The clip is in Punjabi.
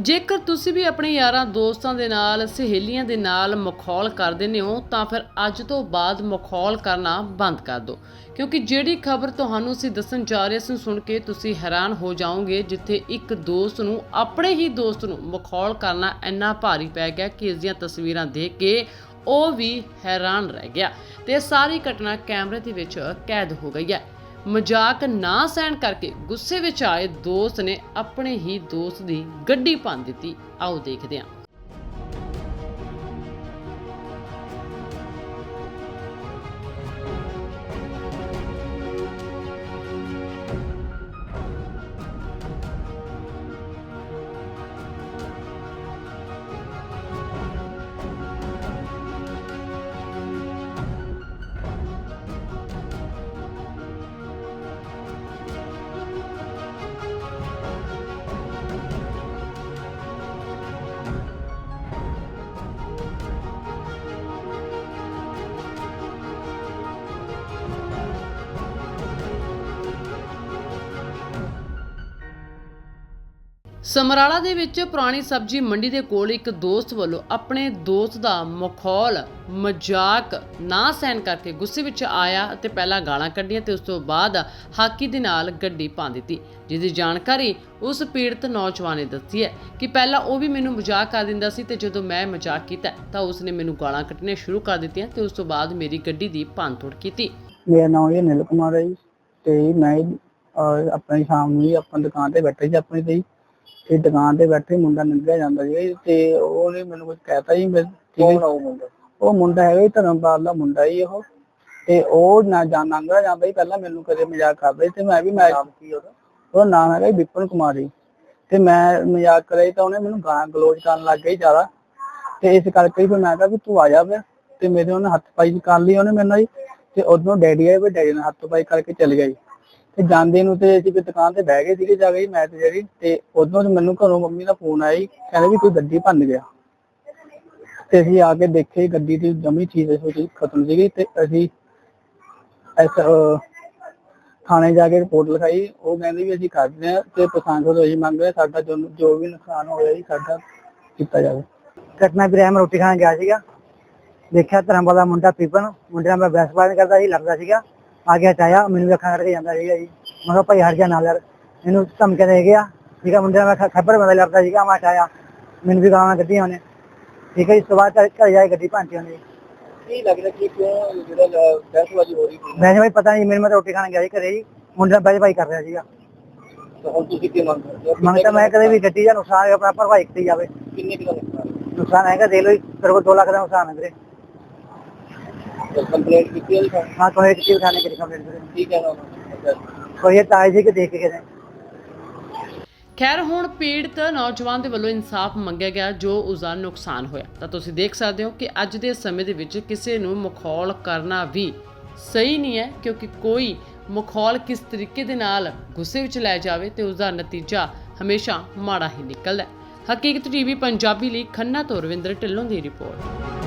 ਜੇਕਰ ਤੁਸੀਂ ਵੀ ਆਪਣੇ ਯਾਰਾਂ ਦੋਸਤਾਂ ਦੇ ਨਾਲ, ਸਹੇਲੀਆਂ ਦੇ ਨਾਲ ਮਖੌਲ ਕਰਦੇ ਨੇ ਹੋ, ਤਾਂ ਫਿਰ ਅੱਜ ਤੋਂ ਬਾਅਦ ਮਖੌਲ ਕਰਨਾ ਬੰਦ ਕਰ ਦਿਓ। ਕਿਉਂਕਿ ਜਿਹੜੀ ਖਬਰ ਤੁਹਾਨੂੰ ਅਸੀਂ ਦੱਸਣ ਜਾ ਰਹੇ ਸੀ ਸੁਣ ਕੇ ਤੁਸੀਂ ਹੈਰਾਨ ਹੋ ਜਾਓਗੇ, ਜਿੱਥੇ ਇੱਕ ਦੋਸਤ ਨੂੰ, ਆਪਣੇ ਹੀ ਦੋਸਤ ਨੂੰ ਮਖੌਲ ਕਰਨਾ ਇੰਨਾ ਭਾਰੀ ਪੈ ਗਿਆ ਕਿ ਇਸ ਦੀਆਂ ਤਸਵੀਰਾਂ ਦੇਖ ਕੇ ਉਹ ਵੀ ਹੈਰਾਨ ਰਹਿ ਗਿਆ। ਤੇ ਸਾਰੀ ਘਟਨਾ ਕੈਮਰੇ ਦੇ ਵਿੱਚ ਕੈਦ ਹੋ ਗਈ ਹੈ। ਮਜ਼ਾਕ ਨਾ ਸਹਿਣ ਕਰਕੇ ਗੁੱਸੇ ਵਿੱਚ ਆਏ ਦੋਸਤ ਨੇ ਆਪਣੇ ਹੀ ਦੋਸਤ ਦੀ ਗੱਡੀ ਭੰਨ ਦਿੱਤੀ। ਆਓ ਦੇਖਦੇ ਹਾਂ। ਸਮਰਾਲਾ ਦੇ ਵਿੱਚ ਪੁਰਾਣੀ ਸਬਜ਼ੀ ਮੰਡੀ ਦੇ ਕੋਲ ਇੱਕ ਦੋਸਤ ਵੱਲੋਂ ਆਪਣੇ ਦੋਸਤ ਦਾ ਮਖੌਲ ਮਜ਼ਾਕ ਨਾ ਸਹਿਣ ਕਰਕੇ ਗੁੱਸੇ ਵਿੱਚ ਆਇਆ ਅਤੇ ਪਹਿਲਾਂ ਗਾਲਾਂ ਕੱਢੀਆਂ ਤੇ ਉਸ ਤੋਂ ਬਾਅਦ ਹਾਕੀ ਦੇ ਨਾਲ ਗੱਡੀ ਪਾ ਦਿੱਤੀ ਜਿਸ ਦੀ ਜਾਣਕਾਰੀ ਉਸ ਪੀੜਤ ਨੌਜਵਾਨ ਨੇ ਦੱਸੀ ਹੈ ਕਿ ਪਹਿਲਾਂ ਉਹ ਵੀ ਮੈਨੂੰ ਮਜ਼ਾਕ ਕਰ ਦਿੰਦਾ ਸੀ ਤੇ ਜਦੋਂ ਮੈਂ ਮਜ਼ਾਕ ਕੀਤਾ ਤਾਂ ਉਸ ਨੇ ਮੈਨੂੰ ਗਾਲਾਂ ਕੱਢਣੀਆਂ ਸ਼ੁਰੂ ਕਰ ਦਿੱਤੀਆਂ ਤੇ ਉਸ ਤੋਂ ਬਾਅਦ ਮੇਰੀ ਗੱਡੀ ਦੀ ਭੰਨਤੋੜ ਕੀਤੀ। ਮੇਰਾ ਨਾਮ ਇਹ ਨਿਲ ਕੁਮਾਰ ਹੈ ਜੀ ਤੇ ਮੈਂ ਅਹ, ਆਪਣੀ ਸ਼ਾਮ ਨੂੰ ਹੀ ਆਪਣੀ ਦੁਕਾਨ ਤੇ ਬੈਠੇ ਸੀ ਆਪਣੀ ਤੇ ਹੀ। ਤੇ ਦੁਕਾਨ ਤੇ ਬੈਠੇ ਮੁੰਡਾ ਲੰਘਿਆ ਜਾਂਦਾ ਸੀ ਤੇ ਉਹਨੇ ਮੈਨੂੰ ਕੁਝ ਕਹਿਤਾ ਜੀ ਮੈਂ ਹੈ ਉਹ ਮੁੰਡਾ? ਉਹ ਮੁੰਡਾ ਹੈਗਾ ਜੀ ਧਰਮਪਾਲ ਦਾ ਮੁੰਡਾ ਹੀ ਉਹ। ਤੇ ਉਹ ਨਾ ਜਾਂ ਲੰਘਦਾ ਜਾਂਦਾ ਸੀ ਪਹਿਲਾਂ ਮੈਨੂੰ ਕਦੇ ਮਜ਼ਾਕ ਕਰਦਾ ਸੀ ਤੇ ਮੈਂ ਵੀ ਮੈਂ ਉਹਦਾ? ਨਾਮ ਹੈਗਾ ਜੀ ਵਿਪਨ ਕੁਮਾਰ ਜੀ। ਤੇ ਮੈਂ ਮਜ਼ਾਕ ਕਰਿਆ ਜੀ ਤਾਂ ਉਹਨੇ ਮੈਨੂੰ ਗਾਲਾਂ ਗਲੋਚ ਕਰਨ ਲੱਗ ਗਈ ਜ਼ਿਆਦਾ। ਤੇ ਇਸ ਕਰਕੇ ਹੀ ਫਿਰ ਮੈਂ ਕਿਹਾ ਵੀ ਤੂੰ ਆ ਜਾ ਫਿਰ। ਤੇ ਮੇਰੇ ਉਹਨੇ ਹੱਥ ਪਾਈ ਕਰ ਲਈ ਉਹਨੇ ਮੈਨੂੰ ਜੀ ਤੇ ਉਦੋਂ ਡੈਡੀ ਆਏ ਵੀ ਡੈਡੀ ਨੇ ਹੱਥ ਪਾਈ ਕਰਕੇ ਚਲੇ ਗਿਆ ਜੀ। ਤੇ ਜਾਂਦੇ ਨੂੰ ਤੇ ਅਸੀਂ ਵੀ ਦੁਕਾਨ ਤੇ ਬਹਿ ਗਏ ਸੀਗੇ ਜਾ ਕੇ ਮੈਂ ਤੇ ਜਿਹੜੀ ਤੇ ਉਦੋਂ ਮੈਨੂੰ ਘਰੋਂ ਮੰਮੀ ਦਾ ਫੋਨ ਆਇਆ ਜੀ ਕਹਿੰਦੇ ਵੀ ਕੋਈ ਗੱਡੀ ਭੰਨ ਗਿਆ। ਤੇ ਅਸੀਂ ਆ ਕੇ ਦੇਖੇ ਗੱਡੀ ਦੀ ਜਮੀ ਚੀਜ਼ ਹੋ ਗਈ ਖਤਮ ਸੀਗੀ ਤੇ ਅਸੀਂ ਐਸ ਅਹ, ਥਾਣੇ ਜਾ ਕੇ ਰਿਪੋਰਟ ਲਿਖਾਈ। ਉਹ ਕਹਿੰਦੇ ਵੀ ਅਸੀਂ ਕਰਦੇ ਆ ਤੇ ਪਛਾਣ ਤੋਂ ਅਸੀਂ ਮੰਗ ਰਹੇ ਸਾਡਾ ਜੋ ਜੋ ਵੀ ਨੁਕਸਾਨ ਹੋਇਆ ਜੀ ਸਾਡਾ ਕੀਤਾ ਜਾਵੇ। ਘਟਨਾ ਵੀਰੇ ਮੈਂ ਰੋਟੀ ਖਾਣ ਗਿਆ ਸੀਗਾ। ਦੇਖਿਆ ਧਰਮਪਾਲ ਦਾ ਮੁੰਡਾ ਪੀਪਨ ਮੁੰਡੇ ਨਾਲ ਮੈਂ ਬਹਿਸਬਾਜ਼ੀ ਕਰਦਾ ਸੀ ਲੜਦਾ ਸੀਗਾ। ਆ ਗਿਆ ਚਾਇਆ ਮੈਨੂੰ ਵੀ ਅੱਖਾਂ ਕਰਕੇ ਜਾਂਦਾ ਸੀਗਾ ਜੀ। ਮੈਂ ਕਿਹਾ ਭਾਈ ਹਟ ਜਾ ਨਾਲ ਯਾਰ। ਇਹਨੂੰ ਧਮਕੇ ਦੇ ਗਿਆ। ਠੀਕ ਹੈ ਮੁੰਡੇ ਮੈਂ ਖੱਬਰ ਬੰਦਾ ਲੜਦਾ ਸੀਗਾ ਮੈਂ ਚਾਇਆ। ਮੈਨੂੰ ਵੀ ਗਾਲਾਂ ਕੱਢੀਆਂ ਉਹਨੇ। ਠੀਕ ਹੈ ਇਸ ਤੋਂ ਬਾਅਦ ਘਰ ਘਰ ਜਾ ਕੇ ਗੱਡੀ ਭੰਨਤੀ ਉਹਨੇ। ਕੀ ਲੱਗਦਾ ਕਿ ਕਿਉਂ ਜਿਹੜਾ ਬਹਿਸਬਾਜ਼ੀ ਹੋ ਰਹੀ ਸੀ? ਵੈਸੇ ਭਾਈ ਪਤਾ ਨਹੀਂ ਮੈਨੂੰ ਮੈਂ ਰੋਟੀ ਖਾਣ ਗਿਆ ਸੀ ਘਰੇ ਜੀ। ਮੁੰਡੇ ਨਾਲ ਬਹਿਸ ਭਾਈ ਕਰ ਰਿਹਾ ਸੀਗਾ। ਤਾਂ ਹੁਣ ਤੁਸੀਂ ਕੀ ਮੰਗ ਕਰਦੇ ਹੋ? ਮੰਗ ਤਾਂ ਮੈਂ ਕਦੇ ਵੀ ਗੱਡੀ ਦਾ ਨੁਕਸਾਨ ਹੋਇਆ ਆਪਣਾ ਭਰਵਾਈ ਕੀਤੀ ਜਾਵੇ। ਕਿੰਨੇ ਕਿਲੋ ਨੁਕਸਾਨ? ਨੁਕਸਾਨ ਹੈਗਾ ਦੇ ਲੋ ਤੇਰੇ ਕੋਲ 2 ਲੱਖ ਦਾ ਨੁਕਸਾਨ ਹੈ ਵੀਰੇ। ਕੰਪਲੇਂਟ ਕੀਤੀ ਹੈ ਜੀ ਸਰ? ਹਾਂ ਕੋਈ ਕੰਪਲੀਟ ਵੀਰੇ ਕੀ ਕੋਈ ਇਹ ਤਾਏ ਜੀ ਕੇ ਦੇਖ ਕੇ ਗਏ? ਖੈਰ ਹੁਣ ਪੀੜਤ ਨੌਜਵਾਨ ਦੇ ਵੱਲੋਂ ਇਨਸਾਫ ਮੰਗਿਆ ਗਿਆ ਜੋ ਉਸਦਾ ਨੁਕਸਾਨ ਹੋਇਆ। ਤਾਂ ਤੁਸੀਂ ਦੇਖ ਸਕਦੇ ਹੋ ਕਿ ਅੱਜ ਦੇ ਸਮੇਂ ਦੇ ਵਿੱਚ ਕਿਸੇ ਨੂੰ ਮਖੌਲ ਕਰਨਾ ਵੀ ਸਹੀ ਨਹੀਂ ਹੈ ਕਿਉਂਕਿ ਕੋਈ ਮਖੌਲ ਕਿਸ ਤਰੀਕੇ ਦੇ ਨਾਲ ਗੁੱਸੇ ਵਿੱਚ ਲੈ ਜਾਵੇ ਤੇ ਉਸਦਾ ਨਤੀਜਾ ਹਮੇਸ਼ਾ ਮਾੜਾ ਹੀ ਨਿਕਲਦਾ ਹੈ। ਹਕੀਕਤ ਟੀਵੀ ਪੰਜਾਬੀ ਲਈ ਖੰਨਾ ਤੋਂ ਰਵਿੰਦਰ ਢਿੱਲੋਂ ਦੀ ਰਿਪੋਰਟ।